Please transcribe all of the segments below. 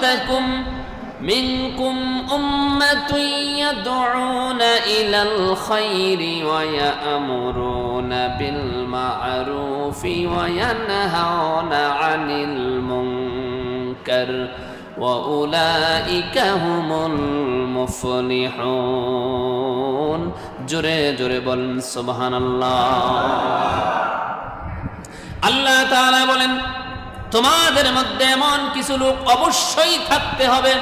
ولتكن منكم أمة يدعون إلى الخير ويأمرون بالمعروف وينهون عن المنكر وأولئك هم المفلحون জোরে জোরে বলেন সুবহানাল্লাহ আল্লাহ তাআলা বলেন তোমাদের মধ্যে এমন কিছু লোক অবশ্যই থাকতে হবে।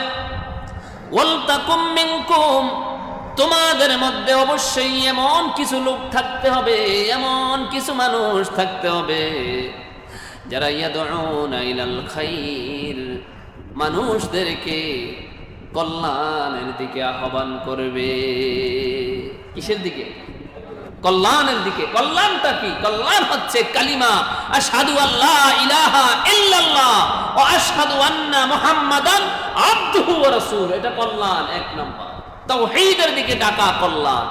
তোমাদের মধ্যে অবশ্যই এমন কিছু লোক থাকতে হবে, এমন কিছু মানুষ থাকতে হবে, যারা ইলাল খাইর, মানুষদেরকে কল্যাণের দিকে আহ্বান করবে। কিসের দিকে? কল্যাণের দিকে। কল্যাণটা কি? কল্যাণ হচ্ছে কালিমা। আশহাদু আল্লাহ ইলাহা ইল্লাল্লাহ ও আশহাদু আন্না মুহাম্মাদান আবদুহু ওয়া রাসূল এটা কল্যাণ, এক নম্বর। তাওহীদের দিকে ডাকা কল্যাণ।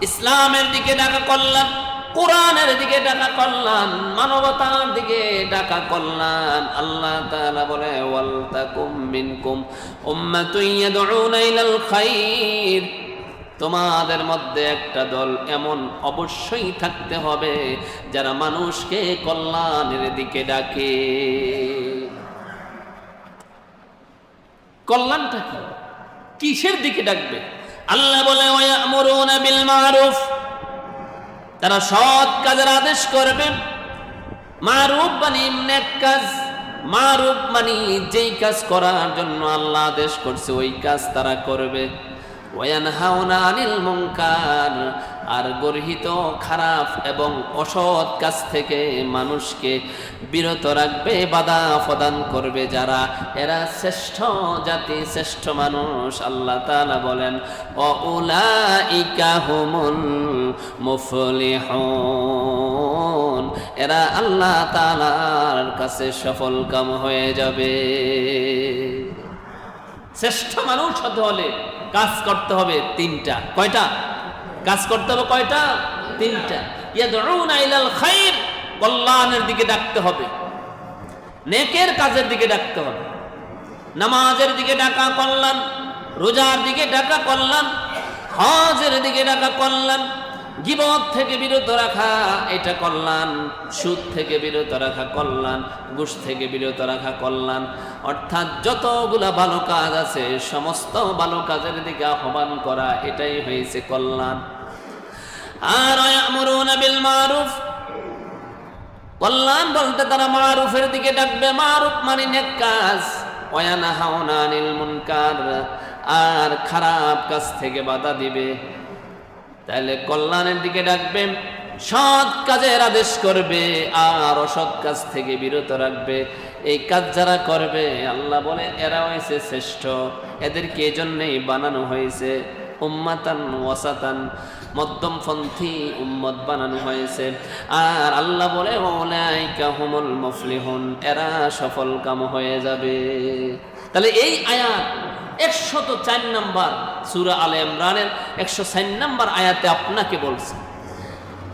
ইসলামের দিকে ডাকা কল্যাণ। কোরআনের দিকে ডাকা কল্যাণ। মানবতার দিকে ডাকা কল্যাণ। আল্লাহ তাআলা বলে, ওয়াল তাকুম মিনকুম উম্মাতুন ইয়াদউনা ইলাল খাইর। তোমাদের মধ্যে একটা দল এমন অবশ্যই থাকতে হবে যারা মানুষকে কল্যাণের দিকে ডাকে। কল্যাণটা কি? কিসের দিকে ডাকবে? আল্লাহ বলে বিল মারুফ তারা সৎ কাজের আদেশ করবে। মারুফ মানে নেক কাজ। মারুফ মানে যেই কাজ করার জন্য আল্লাহ আদেশ করছে, ওই কাজ তারা করবে। ওয়ানহাউনা আনিল মুনকার, আর গর্হিত খারাপ এবং অসৎ কাজ থেকে মানুষকে বিরত রাখবে, বাধা প্রদান করবে যারা। এরা শ্রেষ্ঠ জাতি, শ্রেষ্ঠ মানুষ, আল্লাহ তাআলা বলেন হুমুল মুফলিহুন এরা আল্লাহ তাআলার কাছে সফল কাম হয়ে যাবে। শ্রেষ্ঠ মানুষ হতে হলে কাজ করতে হবে তিনটা। কয়টা? কাজ করতে হবে কয়টা? তিনটা। ইলাল খাইর, কল্যাণের দিকে ডাকতে হবে। নেকের কাজের দিকে ডাকতে হবে। নামাজের দিকে ডাকা কল্যাণ, রোজার দিকে ডাকা কল্যাণ, হজের দিকে ডাকা কল্যাণ গিবত থেকে বিরত রাখা, এটা কল্যাণ। সুদ থেকে বিরত রাখা, কল্যাণ। ঘুষ থেকে বিরত রাখা, কল্যাণ। অর্থাৎ যতগুলা ভালো কাজ আছে, সমস্ত ভালো কাজের দিকে আহ্বান করা, এটাই হয়েছে কল্যাণ। আর বিল মারুফ। কল্যাণ বলতে তারা মারুফের দিকে ডাকবে, মারুফ মানে নেক কাজ। ওয়ানাহাউনা আনিল মুনকার। আর খারাপ কাজ থেকে বাধা দিবে। তাহলে কল্যাণের দিকে ডাকবে সৎ কাজের আদেশ করবে আর অসৎ কাজ থেকে বিরত রাখবে। এই কাজ যারা করবে, আল্লাহ বলে, এরা হয়েছে শ্রেষ্ঠ। এদেরকে এই জন্যেই বানানো হয়েছে। উম্মাতান ওয়াসাতান, মধ্যমপন্থী উম্মত বানানো হয়েছে। আর আল্লাহ বলে ওলাইকা হুমুল মুফলিহুন, এরা সফল কাম হয়ে যাবে। তাহলে এই আয়াত একশত চার নাম্বার সুরা আলে ইমরানের একশো চার নাম্বার আয়াতে আপনাকে বলছে,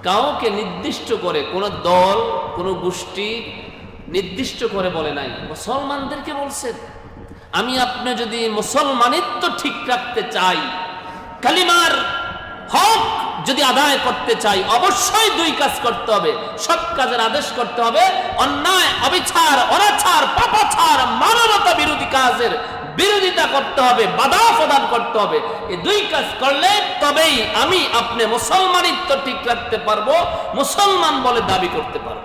কাউকে নির্দিষ্ট করে কোন দল, কোন গোষ্ঠী নির্দিষ্ট করে বলে নাই, মুসলমানদেরকে বলছেন, আমি আপনি যদি মুসলমানিত্ব ঠিক রাখতে চাই, কালিমার হক যদি আদায় করতে চাই, অবশ্যই দুই কাজ করতে হবে সব কাজের আদেশ করতে হবে, অন্যায়, অবিচার, অনাচার, পাপাচার, মানবতা বিরোধী কাজের বিরোধিতা করতে হবে, বাধা প্রদান করতে হবে। এই দুই কাজ করলে তবেই আমি আপনি মুসলমানিত্ব ঠিক রাখতে পারব, মুসলমান বলে দাবি করতে পারব।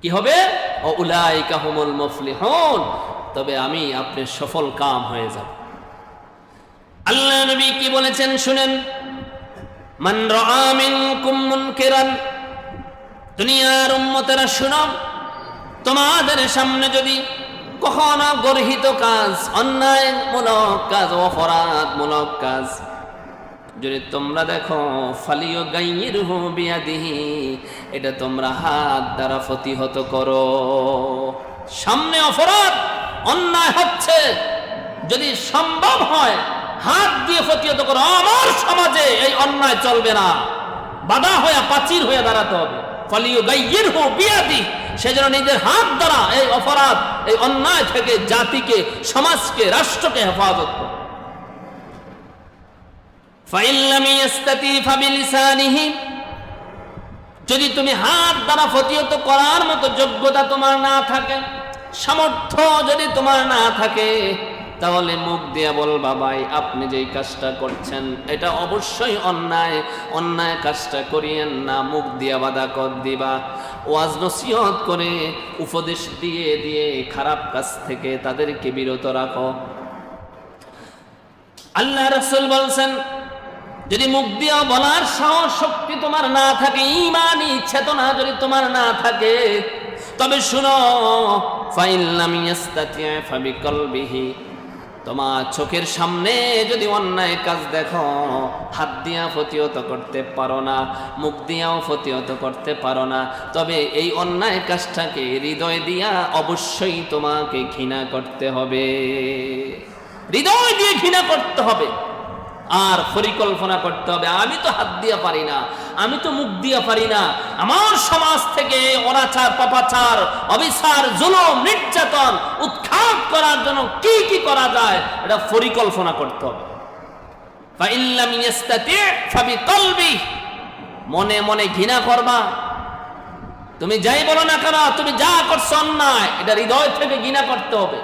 কি হবে? ও উলাইকা হুমুল মুফলিহুন। তবে আমি আপনি সফল কাম হয়ে যাব। আল্লাহ নবী কি বলেছেন শুনেন? মান রাআ মিনকুম মুনকিরান। দুনিয়ার উম্মতেরা শুনো, তোমাদের সামনে যদি কখনো গর্হিত কাজ, অন্যায়মূলক কাজ, অপরাধমূলক কাজ। যদি তোমরা দেখো ফালিও গাইয়ের বিয়াদিহি, এটা তোমরা হাত দ্বারা প্রতিহত করো। সামনে অপরাধ, অন্যায় হচ্ছে। যদি সম্ভব হয়, হাত দিয়ে প্রতিহত করো। আমার সমাজে এই অন্যায় চলবে না। বাধা হয়ে প্রাচীর হয়ে দাঁড়াতে হবে। নিজের হাত দ্বারা এই অপরাধ, এই অন্যায় থেকে জাতিকে, সমাজকে, রাষ্ট্রকে হেফাজত যদি তুমি হাত দ্বারা ফতিহত করার মতো যোগ্যতা তোমার না থাকে, সামর্থ্য যদি তোমার না থাকে তাহলে মুখ দিয়ে বলবা ভাই আপনি যেই কাজটা করছেন, এটা অবশ্যই অন্যায়। অন্যায় কাজটা করিয়েন না, মুখ দিয়া বাধা কর দিবা। ওয়াজ নসিহত করে উপদেশ দিয়ে দিয়ে খারাপ কাজ থেকে তাদেরকে বিরত রাখো। আল্লাহ রসুল বলছেন, যদি মুখ দিয়া বলার সাহস শক্তি তোমার না থাকে ইমানি চেতনা যদি তোমার না থাকে, তবে শুনো ফাইল্লাম ইয়াস্তাতি ফাবিকলবিহি। তোমার চোখের সামনে যদি অন্যায় কাজ দেখো, হাত দিয়া ফতিহত করতে পারো না, মুখ দিয়াও ফতিহত করতে পারো না। তবে এই অন্যায় কাজটাকে হৃদয় দিয়া অবশ্যই তোমাকে ঘৃণা করতে হবে। হৃদয় দিয়ে ঘৃণা করতে হবে। আর পরিকল্পনা করতে হবে। আমি তো হাত দিয়া পারি না, আমি তো মুখ দিয়া পারি না। আমার সমাজ থেকে অনাচার, পাপাচার, অবিচার, জুলুম, নির্যাতন উৎখাত করার জন্য কি কি করা যায়, এটা পরিকল্পনা করতে হবে। মনে মনে ঘৃণা করবা। তুমি যাই বলো না কেন, তুমি যা করছ অন্যায়, এটা হৃদয় থেকে ঘৃণা করতে হবে।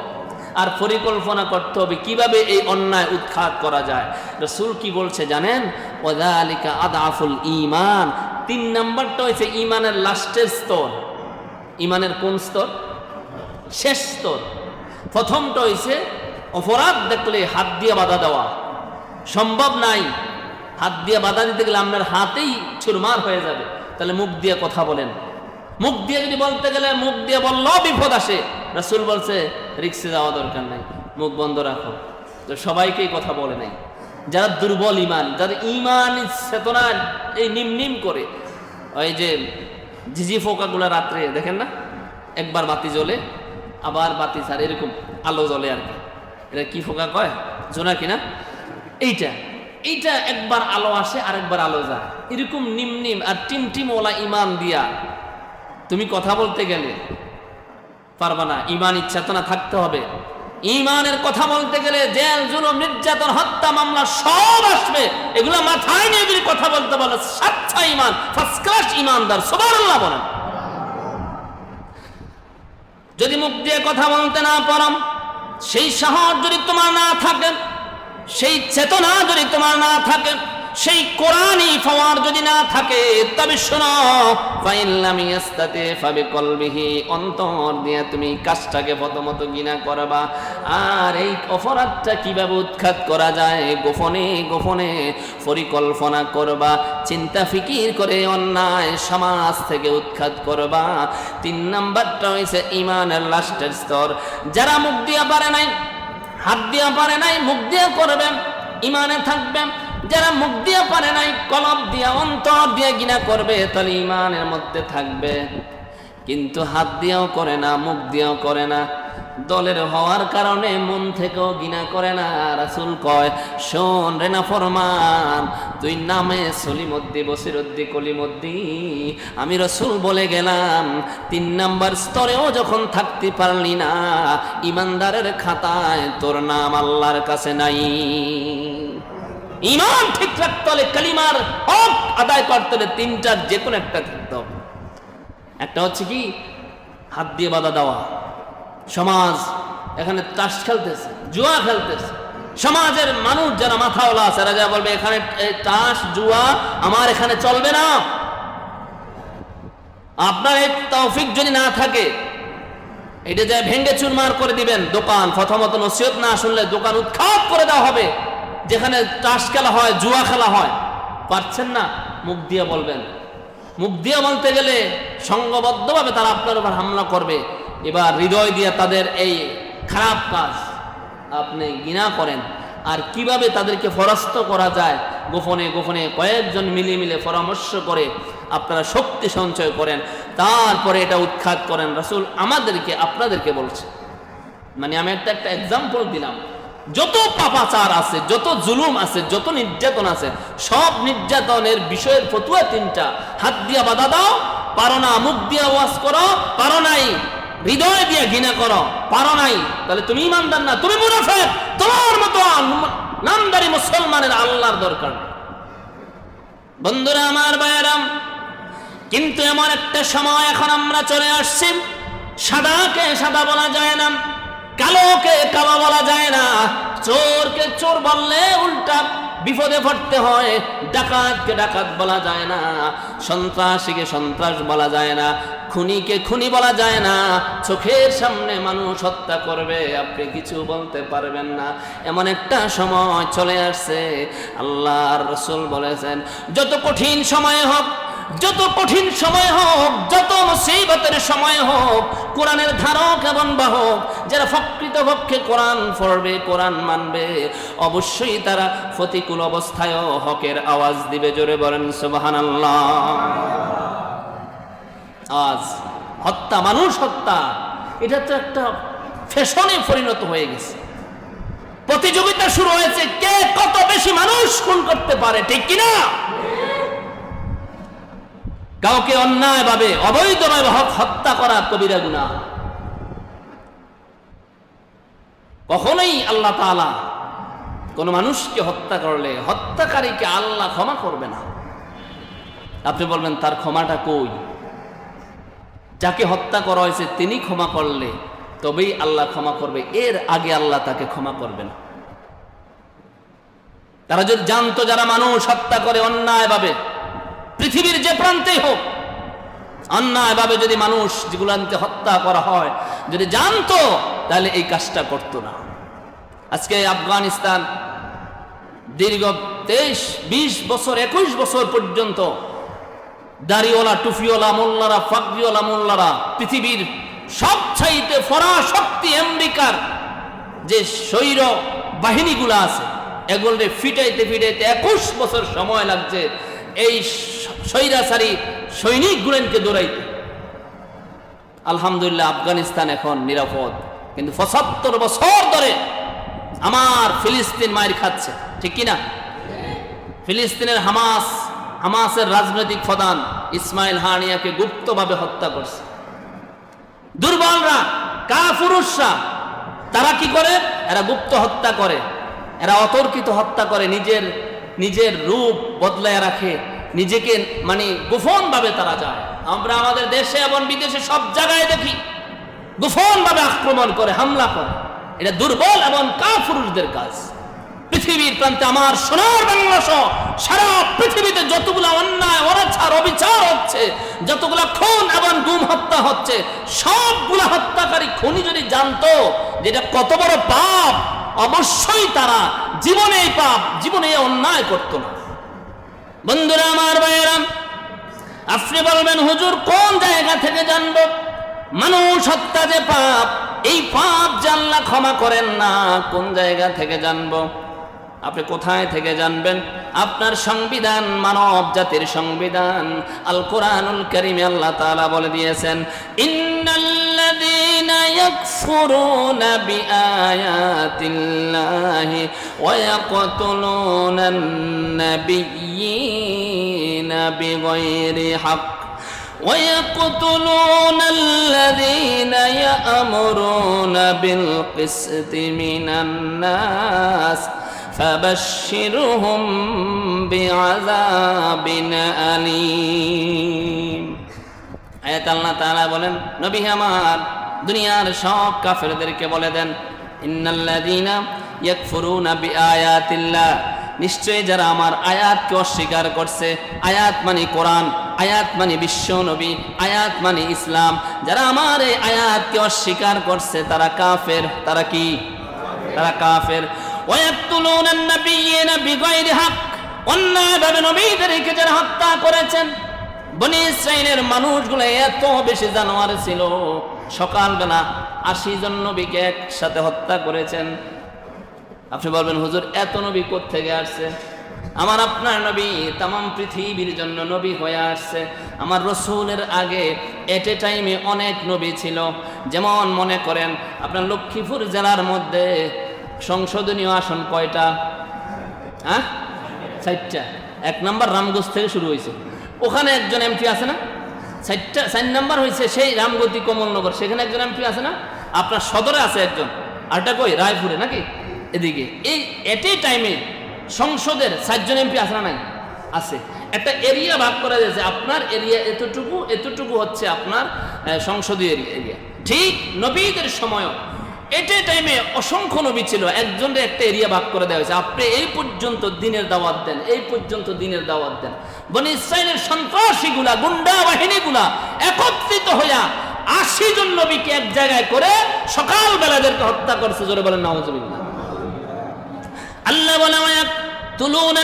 আর পরিকল্পনা করতে হবে, কীভাবে এই অন্যায় উৎখাত করা যায়? রসুল কি বলছে জানেন? ওদা ওদালিকা আদাফুল ইমান তিন নম্বরটা হয়েছে ইমানের লাস্টের স্তর। ইমানের কোন স্তর? শেষ স্তর। প্রথমটা হয়েছে অপরাধ দেখলে হাত দিয়ে বাধা দেওয়া। সম্ভব নাই। হাত দিয়ে বাধা দিতে গেলে আপনার হাতেই চুরমার হয়ে যাবে। তাহলে মুখ দিয়ে কথা বলেন। মুখ দিয়ে যদি বলতে গেলে মুখ দিয়ে বললেও বিপদ আসে, রাসুল বলছে, রিক্সে যাওয়া দরকার নাই, মুখ বন্ধ রাখো। তো সবাইকেই কথা বলে নাই। যারা দুর্বল ইমান যারা ইমান চেতনা এই নিম নিম করে, ওই যে ঝিঝি ফোকাগুলো রাত্রে, দেখেন না? একবার বাতি জ্বলে, আবার বাতি ছাড়, এরকম আলো জ্বলে আর কি। এটা কি ফোকা কয়? জোনাকি না এইটা এইটা একবার আলো আসে আর একবার আলো যায়। এরকম নিম নিম আর টিম টিম ওলা ইমান দিয়া তুমি কথা বলতে গেলে পারবা না ইমান ইচ্ছাতনা থাকতে হবে। ইমানের কথা বলতে গেলে জেল, জুলুম, নির্যাতন, হত্যা, মামলা সব আসবে। এগুলো মাথায় নিয়ে যদি কথা বলতে বলে সাচ্চা ইমান ফার্স্ট ক্লাস ইমানদার সবার আল্লাহ বলেন। যদি মুখ দিয়ে কথা বলতে না পারম সেই সাহস যদি তোমার না থাকে, সেই চেতনা যদি তোমার না থাকে সেই কোরআনই ফওয়ার যদি না থাকে, তবে শোনো ফাইল্লামি ইস্তাতে ফাবি কলবিহি, অন্তর দিয়ে তুমি কাজটাকে প্রথমত গিনা করবা। আর এই অপরাধটা কীভাবে উৎখাত করা যায়, গোপনে গোপনে পরিকল্পনা করবা, চিন্তা ফিকির করে অন্যায় সমাজ থেকে উৎখাত করবা। তিন নাম্বারটা হয়েছে ইমানের লাস্টের স্তর। যারা মুখ দিয়া পারে নাই, হাত দিয়া পারে নাই, মুখ দিয়া করবেন, ইমানে থাকবেন যারা মুখ দিয়ে পারে নাই কলম দিয়া, অন্তর দিয়ে গিনা করবে, তাহলে ইমানের মধ্যে থাকবে। কিন্তু হাত দিয়েও করে না, মুখ দিয়েও করে না। দলের হওয়ার কারণে মন থেকেও গিনা করে না। রাসুল কয়, শোন রেনা ফরমান তুই নামে সলিমদ্দি বসিরদ্দি কলিমদ্দি আমি রসুল বলে গেলাম, তিন নাম্বার স্তরেও যখন থাকতে পারলি না ইমানদারের খাতায় তোর নাম আল্লাহর কাছে নাই। ইমান ঠিক রাখতে হলে কালিমার হক আদায় করতে হলে তিনটার যে কোনো একটা থাকতে হবে। একটা হচ্ছে কি, হাত দিয়ে বাধা দেওয়া। সমাজ এখানে তাস খেলতেছে, জুয়া খেলতেছে। সমাজের মানুষ যারা মাথাওয়ালা আছে, এরা যা বলবে, এখানে তাস, জুয়া আমার এখানে চলবে না। আপনার এই তৌফিক যদি না থাকে, এটা যে ভেঙ্গে চুরমার করে দিবেন, দোকান, প্রথমত নসিহত না শুনলে দোকান উৎখাত করে দেওয়া হবে। যেখানে তাস খেলা হয়, জুয়া খেলা হয়, পারছেন না? মুখ দিয়ে বলবেন। মুখ দিয়ে বলতে গেলে সংঘবদ্ধভাবে তারা আপনার উপর হামলা করবে। এবার হৃদয় দিয়ে তাদের এই খারাপ কাজ আপনি ঘৃণা করেন। আর কীভাবে তাদেরকে ফরাস্ত করা যায়, গোপনে গোপনে কয়েকজন মিলে মিলে পরামর্শ করে আপনারা শক্তি সঞ্চয় করেন। তারপরে এটা উৎখাত করেন। রাসুল আমাদেরকে, আপনাদেরকে বলছে। মানে আমি একটা একটা এক্সাম্পল দিলাম। যত পাপাচার আছে, যত জুলুম আছে, যত নির্যাতন আছে, সব নির্যাতনের বিষয়ের ফতুয়া তিনটা। হাত দিয়া বাধা দাও, পারো না, মুখ দিয়ে ওয়াজ করো, পারো নাই, হৃদয় দিয়ে ঘৃণা করো, পারো নাই। তাহলে তুমি ইমানদার না, তুমি মুনাফেক। তোমার মতো নামদারি মুসলমানের আল্লাহর দরকার বন্ধুরা আমার বায়ারাম কিন্তু এমন একটা সময় এখন আমরা চলে আসছি। সাদাকে সাদা বলা যায় না। কালোকে কালো বলা যায় না। চোরকে চোর বললে উল্টা, বিপদে পড়তে হয়, ডাকাতকে ডাকাত বলা যায় না, সন্ত্রাসীকে সন্ত্রাস বলা যায় না, খুনিকে খুনি বলা যায় না। চোখের সামনে মানুষ হত্যা করবে, আপনি কিছু বলতে পারবেন না। এমন একটা সময় চলে আসছে, আল্লাহর রসুল বলেছেন, যত কঠিন সময় হোক যত কঠিন সময় হোক, যত মুসিবতের সময় হোক, কোরআনের ধারক এবং বাহক, যারা প্রকৃত পক্ষে কোরআন পড়বে, কোরআন মানবে, অবশ্যই তারা প্রতিকূল অবস্থায়ও হকের আওয়াজ দিবে। জোরে বলেন, সুবহানাল্লাহ। আজ হত্যা, মানুষ হত্যা, এটা তো একটা ফ্যাশনে পরিণত হয়ে গেছে। প্রতিযোগিতা শুরু হয়েছে, কে কত বেশি মানুষ খুন করতে পারে, ঠিক কিনা? কাউকে অন্যায় অন্যায়ভাবে, অবৈধভাবে হক হত্যা করা কবিরা গুণা কখনোই আল্লাহ তাআলা কোন মানুষকে হত্যা করলে হত্যাকারীকে আল্লাহ ক্ষমা করবে না। আপনি বলবেন, তার ক্ষমাটা কই? যাকে হত্যা করা হয়েছে, তিনি ক্ষমা করলে তবেই আল্লাহ ক্ষমা করবে। এর আগে আল্লাহ তাকে ক্ষমা করবে না। তারা যদি জানতো যারা মানুষ হত্যা করে অন্যায়ভাবে পৃথিবীর যে প্রান্তেই হোক অন্যায়ভাবে যদি মানুষ যেগুলানতে হত্যা করা হয়, যদি জানতো, তাহলে এই কাজটা করতো না। আজকে আফগানিস্তান দীর্ঘ তেইশ, বিশ বছর, একুশ বছর পর্যন্ত দাড়িওয়ালা, টুফিওয়ালা, মোল্লারা ফাকরিওয়ালা মোল্লারা পৃথিবীর সবচাইতে ফরা শক্তি আমেরিকার যে স্বৈর বাহিনীগুলো আছে এগুলো ফিটাইতে ফিটাইতে একুশ বছর সময় লাগছে। এই স্বৈরাচারী সৈনিকগুলোকে দৌড়াইতে। আলহামদুলিল্লাহ, আফগানিস্তান এখন নিরাপদ। কিন্তু পঁচাত্তর বছর ধরে আমার ফিলিস্তিন মায়ের খাচ্ছে, ঠিক কিনা? ফিলিস্তিনের হামাস, হামাসের রাজনৈতিক প্রধান ইসমাইল হানিয়াকে গুপ্তভাবে হত্যা করছে। দুর্বলরা কাফুরুষরা তারা কি করে? এরা গুপ্ত হত্যা করে। এরা অতর্কিত হত্যা করে, নিজের নিজের রূপ বদলায় রাখে। নিজেকে মানে গোপন ভাবে তারা যায়। আমরা আমাদের দেশে এবং বিদেশে সব জায়গায় দেখি গোপন ভাবে আক্রমণ করে, হামলা করে। এটা দুর্বল এবং কাফুরুষদের কাজ। পৃথিবীর প্রান্তে আমার সোনার বাংলা সহ সারা পৃথিবীতে যতগুলা অন্যায়, অনাচার, অবিচার হচ্ছে, যতগুলা খুন এবং গুম হত্যা হচ্ছে, সবগুলা হত্যাকারী খুনি যদি জানতো যেটা কত বড় পাপ, অবশ্যই তারা জীবনে এই পাপ জীবনে অন্যায় করতো না। বন্ধুরা আমার ভাইয়েরাম আপনি বলবেন, হুজুর, কোন জায়গা থেকে জানব? মানুষ হত্যা যে পাপ, এই পাপ জানলা ক্ষমা করেন না, কোন জায়গা থেকে জানব? আপনি কোথায় থেকে জানবেন আপনার সংবিধান মানব জাতির সংবিধান আল কোরআনুল করিমে আল্লাহ তাআলা বলে দিয়েছেন ইন্নাল্লাযীনা ইয়াকফুরুনা বিআয়াতিল্লাহি ওয়া ইয়াকতুলুনান নাবিয়্যিনা বিগাইরি হক ويقتلون الذين يأمرون بالقسط من الناس فبشرهم بعذاب أليم আয়াত আল্লাহ তাআলা বলেন নবী আমার দুনিয়ার সব কাফেরদেরকে বলে দেন ইন্নাল্লাযীনা ইয়াকফুরুনা বিআয়াতিল্লাহ নিশ্চয়ই যারা আমার আয়াতকে অস্বীকার করছে আয়াত মানে কোরআন আয়াত মানে বিশ্ব নবী আয়াত মানে ইসলাম যারা আমার এই আয়াতকে অস্বীকার করছে তারা কাফের তারা কি তারা কাফের ওয়ায়াকতুলুনা আন-নাবিয়্যিনা বিগাইরি হত্যা করেছেন, বনি ইসরাইলের মানুষগুলো এত বেশি জানোয়ার ছিল। সকালবেলা আশি জন নবীকে একসাথে হত্যা করেছেন। আপনি বলবেন, হুজুর, এত নবী থেকে আসছে? আমার আপনার নবী তাম পৃথিবীর জন্য নবী হয়ে আসছে। আমার রসুলের আগে এট এ টাইমে অনেক নবী ছিল। যেমন মনে করেন, আপনার লক্ষ্মীপুর জেলার মধ্যে সংশোধনীয় আসন কয়টা? হ্যাঁ? চারটা। এক নম্বর রামগঞ্জ থেকে শুরু হয়েছে। ওখানে একজন এমপি আছে না? চারটা চার নাম্বার হয়েছে সেই রামগতি কমলনগর। সেখানে একজন এমপি আছে না? আপনার সদরে আছে একজন। আর আরটা কই? রায়পুরে নাকি? এদিকে। এই এটি টাইমে সংসদের চারজন এমপি আছে না নাই? আছে। একটা এরিয়া ভাগ করা যাচ্ছে আপনার এরিয়া এতটুকু এতটুকু হচ্ছে আপনার সংসদীয় এরিয়া ঠিক নবীদের সময়ও এটে টাইমে অসংখ্য নবী ছিল, একজনের একটা এরিয়া ভাগ করে দেওয়া হয়েছে। আপনি এই পর্যন্ত দিনের দাওয়াত দেন, এই পর্যন্ত দিনের দাওয়াত দেন। বনি ইসরায়েলের সন্ত্রাসীগুলা, গুন্ডা বাহিনীগুলা একত্রিত হইয়া আশি জন নবীকে এক জায়গায় করে সকাল বেলাদেরকে হত্যা করছে, জোরে বলেন নওয়াজুবিল্লাহ আল্লাহ বলে তুলুন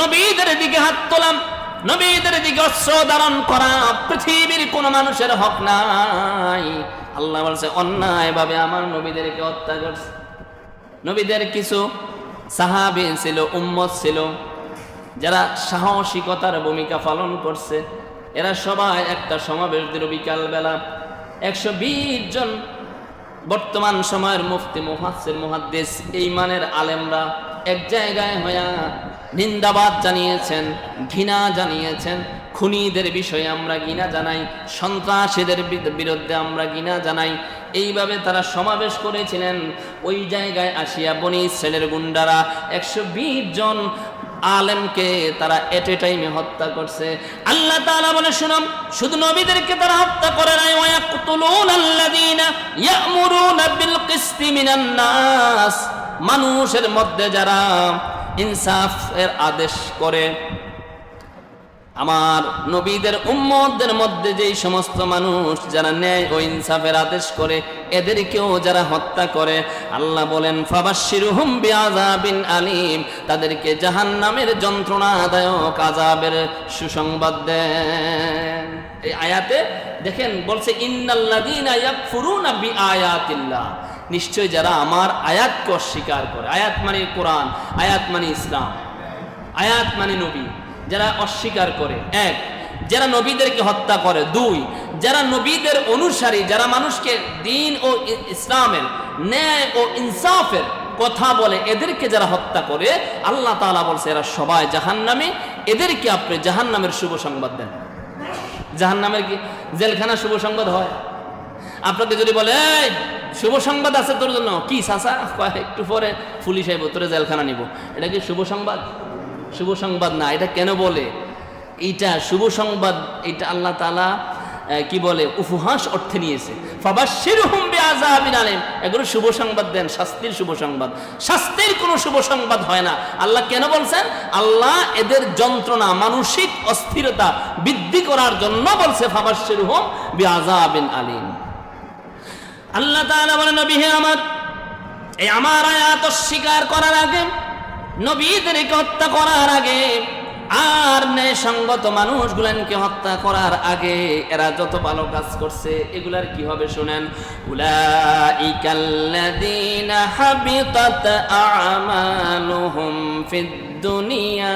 নবীদের দিকে হাত তোলাম। নবীদের দিকে অস্ত্র ধারণ করা পৃথিবীর কোন মানুষের হক নাই। আল্লাহ বলছে অন্যায় ভাবে আমার নবীদেরকে হত্যা করছে। নবীদের কিছু সাহাবি ছিল, উম্মত ছিল, যারা সাহসিকতার ভূমিকা পালন করছে। এরা সবাই একটা সমাবেশ দিল বিকাল বেলা একশো বিশ জন বর্তমান সময়ের মুফতি মুহাসির মুহাদ্দিস, এই মানের আলেমরা এক জায়গায় হইয়া নিন্দাবাদ জানিয়েছেন, ঘৃণা জানিয়েছেন। খুনিদের বিষয়ে আমরা ঘৃণা জানাই, সন্ত্রাসীদের বিরুদ্ধে আমরা ঘৃণা জানাই। এইভাবে তারা সমাবেশ করেছিলেন। ওই জায়গায় আসিয়া বনি ছেলের গুন্ডারা একশো বিশ জন আলেমকে তারা এট এ টাইমে হত্যা করছে। আল্লাহ তাআলা বলে শুনাম শুধু নবীদেরকে তারা হত্যা করে নাই। ওয়ায়াকতুলুন আল্লাযীনা ইয়া'মুরুনা বিল কিসতি মিনান নাস। মানুষের মধ্যে যারা ইনসাফের আদেশ করে, আমার নবীদের উম্মতদের মধ্যে যেই সমস্ত মানুষ যারা ন্যায় ও ইনসাফের আদেশ করে, এদেরকেও যারা হত্যা করে, আল্লাহ বলেন ফাবাশিরুহুম বিআযাবিন আলিম, তাদেরকে জাহান্নামের যন্ত্রণাদায়ক আযাবের সুসংবাদ দেন। এই আয়াতে দেখেন, বলছে, ইন্নাল্লাযীনা ইয়াকফুরুনা বিআয়াতিল্লাহ নিশ্চয় যারা আমার আয়াতকে অস্বীকার করে। আয়াত মানে কোরআন আয়াত মানে ইসলাম আয়াত মানে নবী। যারা অস্বীকার করে এক যারা নবীদেরকে হত্যা করে দুই যারা নবীদের অনুসারী যারা মানুষকে দিন ও ইসলামের ন্যায় ও ইনসাফের কথা বলে এদেরকে যারা হত্যা করে আল্লাহ তাআলা বলছে এরা সবাই জাহান্নামী। এদেরকে আপনি জাহান্নামের শুভ সংবাদ দেন। জাহান্নামের কি? জেলখানা শুভ সংবাদ হয়? আপনাকে যদি বলে "এই, শুভ সংবাদ আছে তোর জন্য। কি চাচা? একটু পরে পুলিশ আইব, তোরে জেলখানা নিব। এটা কি শুভ সংবাদ? শুভ সংবাদ না, এটা কেন বলে? এইটা শুভ সংবাদ এটা আল্লাহ তালা কি বলে, উপহাস অর্থে নিয়েছে। ফাবাশির হুম বিআযাবিন আলিম। এগুলো শুভ সংবাদ দেন, শাস্তির শুভ সংবাদ। শাস্তির কোনো শুভ সংবাদ হয় না। আল্লাহ কেন বলছেন? আল্লাহ এদের যন্ত্রণা, মানসিক অস্থিরতা বৃদ্ধি করার জন্য বলছে ফাবাশির হুম বিআযাবিন আলিম। আল্লাহ তাআলা বলে নবী, হে আমার, এই আমার আয়াত অস্বীকার করার আগে, নবীদেরকে হত্যা করার আগে আর ন্যায়সঙ্গত মানুষগুলানকে হত্যা করার আগে এরা যত ভালো কাজ করছে, এগুলার কি হবে শুনেন? ফিদ দুনিয়া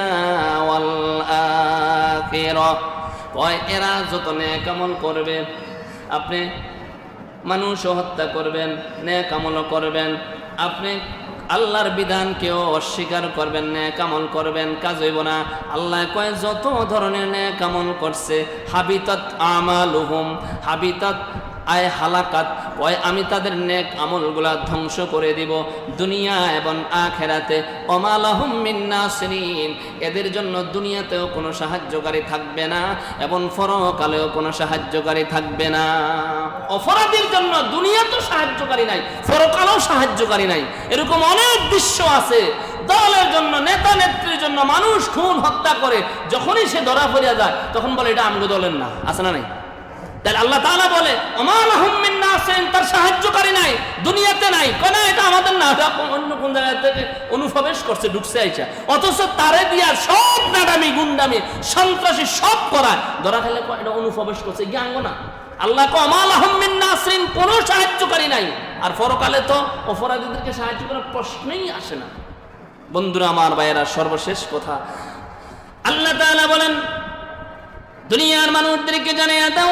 কয়, এরা যত নেক আমল করবে, আপনি মানুষও হত্যা করবেন ন্যায় আমলও করবেন। আপনি আল্লাহর বিধানকেও অস্বীকার করবেন ন্যায় কামল করবেন, কাজ হইব না। আল্লাহ কয়, যত ধরনের ন্যায় আমল করছে, হাবিতাত আমালুহুম, হাবিতত আয় হালাকাত কয় আমি তাদের নেক আমলগুলা ধ্বংস করে দিব দুনিয়া এবং আখেরাতে। অমালাহুম মিন নাসরিন, এদের জন্য দুনিয়াতেও কোনো সাহায্যকারী থাকবে না এবং পরকালেও কোনো সাহায্যকারী থাকবে না। অপরাধীর জন্য দুনিয়া তো সাহায্যকারী নাই ফরকালেও সাহায্যকারী নাই। এরকম অনেক দৃশ্য আছে। দলের জন্য, নেতা নেত্রীর জন্য মানুষ খুন হত্যা করে, যখনই সে ধরা পড়িয়া যায়, তখন বলে, এটা আমগো দলের না। আছে না নাই? তাহলে আল্লাহ তাআলা বলে ওমান মিন নাসিন তার সাহায্যকারী নাই, দুনিয়াতে নাই। কেন এটা আমাদের না অন্য কোন অনুপ্রবেশ করছে, ঢুকছে আইসা অথচ তারে দিয়া সব নাডামি গুন্ডামি, সন্ত্রাসী সব করা ধরা খেলে এটা অনুপ্রবেশ করছে জ্ঞাঙ্গ না। আল্লাহ কমাল আহমিন নাসরিন কোনো সাহায্যকারী নাই। আর পরকালে তো অপরাধীদেরকে সাহায্য করার প্রশ্নই আসে না। বন্ধুরা, আমার ভাইয়েরা, সর্বশেষ কথা। আল্লাহ তাআলা বলেন, দুনিয়ার মানুষদেরকে জানিয়ে দাও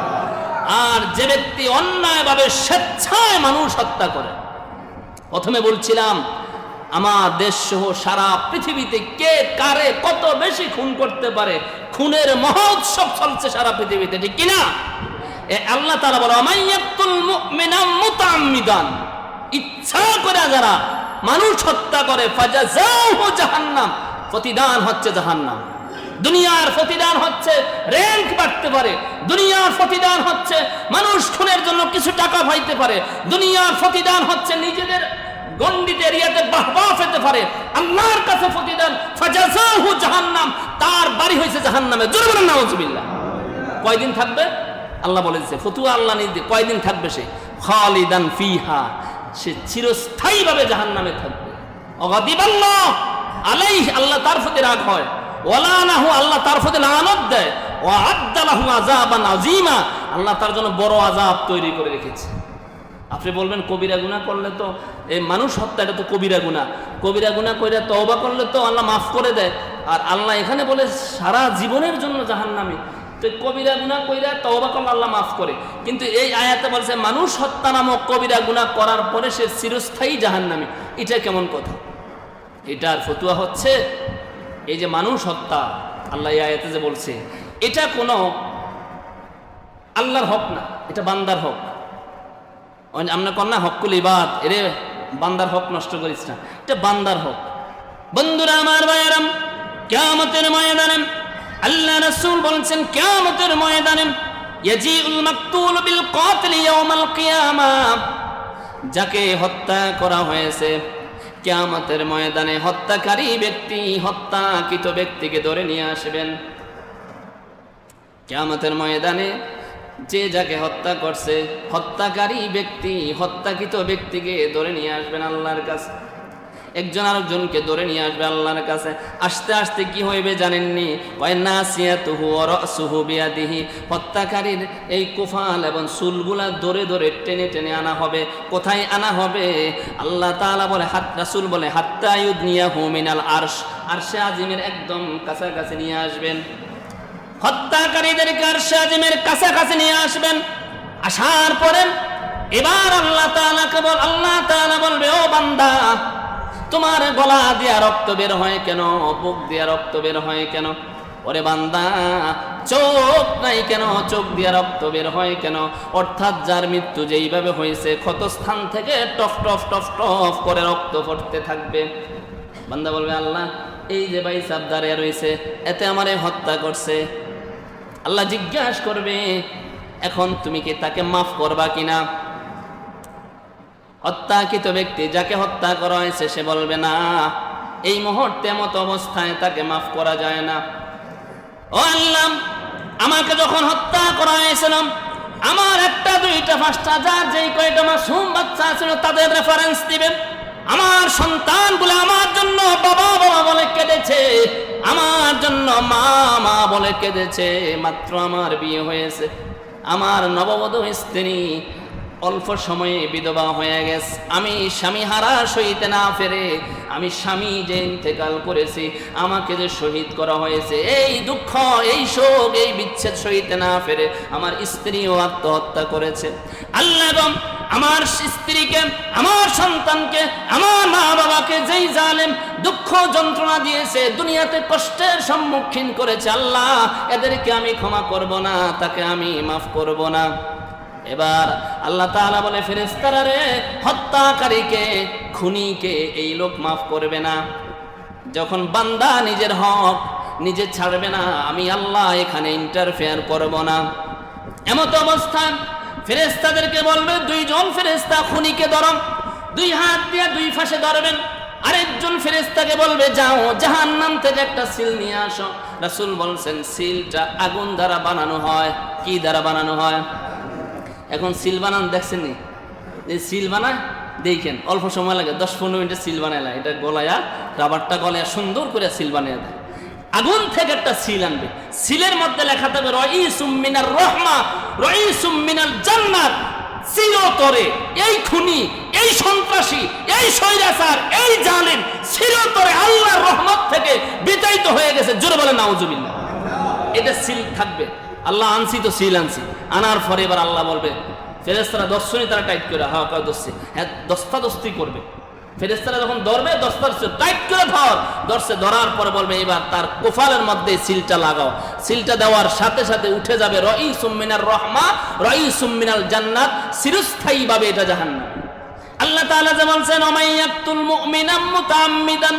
আর যে ব্যক্তি অন্যায়ভাবে স্বেচ্ছায় মানুষ হত্যা করে। প্রথমে বলছিলাম, আমার দেশ সহ সারা পৃথিবীতে কে, কারে কত বেশি খুন করতে পারে? খুনের মহোৎসব চলছে সারা পৃথিবীতে, ঠিক কিনা? এ আল্লাহ তারা বলো মুতাআম্মিদান। ইচ্ছা করে যারা মানুষ হত্যা করে ফাজাজাহু জাহান্নাম, প্রতিদান হচ্ছে জাহান্নাম। দুনিয়ার প্রতিদান হচ্ছে র্যাঙ্ক বাড়তে পারে, দুনিয়ার প্রতিদান হচ্ছে মানুষ খুনের জন্য কিছু টাকা পাইতে পারে, দুনিয়ার প্রতিদান হচ্ছে নিজেদের গণ্ডিত এরিয়াতে বাহবা পেতে পারে, আল্লাহর কাছে প্রতিদান, ফাজাজাহু জাহান্নাম, তার বাড়ি হয়েছে জাহান্নামে, জোরে বলেন নাউজুবিল্লাহ। কয়দিন থাকবে? আল্লাহ বলেছে ফতুয়া আল্লাহ নির্দেশ কয়দিন থাকবে সে? খালিদান ফিহা, সে চিরস্থায়ীভাবে জাহান্নামে থাকবে। অগাদিবাল্লাহ, আলাইহ, আল্লাহ তার প্রতি রাগ হয়। ওয়ালানাহু আল্লাহ তার প্রতি লানত দেয়। ও আদালাহু আযাবান আযীমা, আল্লাহ তার জন্য বড় আযাব তৈরি করে রেখেছে। আপনি বলবেন, কবিরা গুনাহ করলে তো, এই মানুষ হত্যা, এটা তো কবিরা গুনাহ। কবিরা গুনাহ কইরা তওবা করলে তো আল্লাহ মাফ করে দেয়। আর আল্লাহ এখানে বলে, সারা জীবনের জন্য জাহান্নামী। তো কবিরা গুনাহ কইরা তওবা করলে আল্লাহ মাফ করে। কিন্তু এই আয়াতে বলছে, মানুষ হত্যা নামক কবিরা গুনাহ করার পরে সে চিরস্থায়ী জাহান্নামী। এটা কেমন কথা? এটার ফতুয়া হচ্ছে এই যে মানুষ হত্যা, আল্লাহ এই আয়াতে যে বলছে, এটা কোনো আল্লাহর হক না, এটা বান্দার হক। আমরা কন্যা হকুল ইবাদ, এরে বান্দার হক নষ্ট করিস না, এটা বান্দার হক। বন্ধুরা, আমার ভাইয়ারাম কেয়ামতের ময়দানে আল্লাহ রাসূল বলছেন, কেয়ামতের ময়দানে বিল যাকে হত্যা করা হয়েছে কেয়ামতের ময়দানে হত্যাকারী ব্যক্তি হত্যাকৃত ব্যক্তিকে ধরে নিয়ে আসবেন। কেয়ামতের ময়দানে যে যাকে হত্যা করছে, হত্যাকারী ব্যক্তি, হত্যাকৃত ব্যক্তিকে ধরে নিয়ে আসবেন আল্লাহর কাছে। একজন আরেকজনকে ধরে নিয়ে আসবে আল্লাহর কাছে। আসতে আসতে কি হইবে জানেননি? কয় নাসিয়াতুহু ওয়া রাসুহু বিয়াদিহি। হত্যাকারীর এই কুফাল এবং চুলগুলা ধরে ধরে টেনে টেনে আনা হবে। কোথায় আনা হবে? আল্লাহ তাআলা বলে, হাত, রাসূল বলে, হাত্তা ইউদনিয়াহু মিনাল আরশ। আরশে আজিমের একদম কাছাকাছি নিয়ে আসবেন। হত্যাকারীদেরকে আরশে আজিমের কাছাকাছি নিয়ে আসবেন। আসার পরে এবার আল্লাহ তাআলা বল আল্লাহ তাআলা বলবে, ও বান্দা তোমার গলা দিয়া রক্ত বের হয় কেন? বুক দিয়া রক্ত বের হয় কেন? ওরে বান্দা, চোখ নাই কেন? চোখ দিয়া রক্ত বের হয় কেন? অর্থাৎ যার মৃত্যু যেইভাবে হয়েছে ক্ষত স্থান থেকে টফ টফ টফ টফ করে রক্ত পড়তে থাকবে। বান্দা বলবে, আল্লাহ, এই যে ভাই সাবদারে রয়েছে, এতে আমারে হত্যা করছে। আল্লাহ জিজ্ঞাসা করবে, এখন তুমি কি তাকে মাফ করবা কিনা? হত্যাকৃত ব্যক্তি যাকে হত্যা করা হয়েছে, সে বলবে, না, এই মুহূর্তে মতো অবস্থায় তাকে মাফ করা যায় না। ও আল্লাহ, আমাকে যখন হত্যা করা হয়েছিল আমার একটা, দুইটা, পাঁচটা, যার যেই কয়টা মাসুম বাচ্চা ছিল তাদের রেফারেন্স দিবেন। আমার সন্তানগুলো আমার জন্য বাবা বাবা বলে কেঁদেছে, আমার জন্য মা মা বলে কেঁদেছে, মাত্র আমার বিয়ে হয়েছে। আমার নববধূ স্ত্রী অল্প সময়ে বিধবা হয়ে গেছে। আমি স্বামী হারা সহিতে না ফেরে আমি স্বামী যে ইন্তেকাল করেছি, আমাকে যে শহীদ করা হয়েছে, এই দুঃখ, এই শোক, এই বিচ্ছেদ সহিতে না ফেরে আমার স্ত্রীও আত্মহত্যা করেছে। আল্লাহ আমার স্ত্রীকে, আমার সন্তানকে, আমার মা বাবাকে যেই জালেম দুঃখ যন্ত্রণা দিয়েছে, দুনিয়াতে কষ্টের সম্মুখীন করেছে, আল্লাহ, এদেরকে আমি ক্ষমা করব না, তাকে আমি মাফ করব না। এবার আল্লাহ তাআলা বলে ফেরেস্তারা রে, হত্যাকারীকে, খুনিকে এই লোক মাফ করবে না। যখন বান্দা নিজের হক নিজে ছাড়বে না, আমি আল্লাহ এখানে ইন্টারফেয়ার করব না। এমত অবস্থান ফেরেস্তাদেরকে বলবে, দুইজন ফেরেস্তা খুনিকে ধরম দুই হাত দিয়ে দুই ফাঁসে ধরবেন। আরেকজন ফেরেস্তাকে বলবে, যাও জাহান্নাম থেকে একটা সিল নিয়ে আসো। রাসূল বলছেন, সিলটা আগুন দ্বারা বানানো হয়। কি দ্বারা বানানো হয়? এখন সিল বানান দেখছেন নি? এই সিল বানায় দেখেন, অল্প সময় লাগে, দশ পনেরো মিনিটে সিল বানায় এটা গলায়া, রাবারটা গলায় সুন্দর করে সিল বানিয়ে দেয়। আগুন থেকে একটা সিল আনবে। সিলের মধ্যে লেখা থাকবে রইসুম মিনার রহমা, রইসুম মিনাল জান্নাত। চিরতরে এই খুনি, এই সন্ত্রাসী, এই স্বৈরাচার, এই জালেম চিরতরে আল্লাহর রহমত থেকে বিতাড়িত হয়ে গেছে। জোরে বলে নাউজুবিল্লাহ। এটা সিল থাকবে। আল্লাহ আনছি তো সিল আনছি। আনার পরে এবার আল্লাহ বলবে ফেরেস্তারা দর্শনই তারা টাইট করে হা কয় দর্শি? হ্যাঁ দস্তা দস্তি করবে। ফেরেস্তারা যখন ধরবে দস্তার টাইট করে ধর। দর্শে ধরার পরে বলবে, এবার তার কোফালের মধ্যে সিলটা লাগাও। সিলটা দেওয়ার সাথে সাথে উঠে যাবে রই সুমিনার রহমা রই সুমিনাল জান্নাত চিরস্থায়ী ভাবে এটা জাহান্নাম। আল্লাহ তাআলা যে বলছেন ওমাইয়াতুল মুমিনাম মুতাআম্মিদান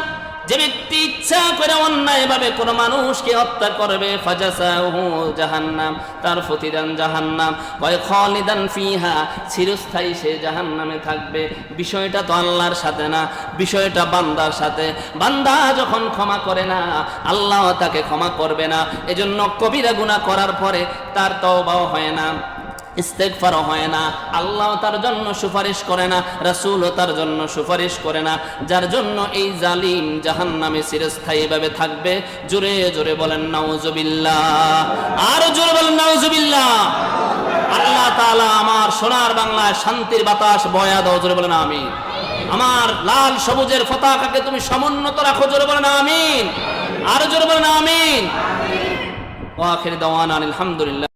যে ব্যক্তি ইচ্ছা করে অন্যায় ভাবে কোন মানুষকে হত্যা করবে জাহান্নাম, তার প্রতিদান জাহান্নাম কয় খালিদান ফিহা, চিরস্থায়ী সে জাহান্নামে থাকবে। বিষয়টা তো আল্লাহর সাথে না, বিষয়টা বান্দার সাথে। বান্দা যখন ক্ষমা করে না, আল্লাহ তাকে ক্ষমা করবে না। এজন্য কবিরা গুনাহ করার পরে তার তওবাও হয় না। ইস্তেকফারও হয় না, আল্লাহ তার জন্য সুপারিশ করে না, রাসূলও তার জন্য সুপারিশ করে না, যার জন্য এই জালিম জাহান্নামে চিরস্থায়ীভাবে থাকবে। জোরে জোরে বলেন, নাউজুবিল্লাহ। আরও জোরে বলেন, নাউজুবিল্লাহ। আল্লাহ তাআলা আমার সোনার বাংলায় শান্তির বাতাস বয়া দাও, জোরে বলেন, আমিন। আমার লাল সবুজের পতাকাকে তুমি সমুন্নত রাখো, জোরে বলেন, আমিন। আরও জোরে বলেন, আমিন। ওয়াখির দাওয়ানা আলহামদুলিল্লাহ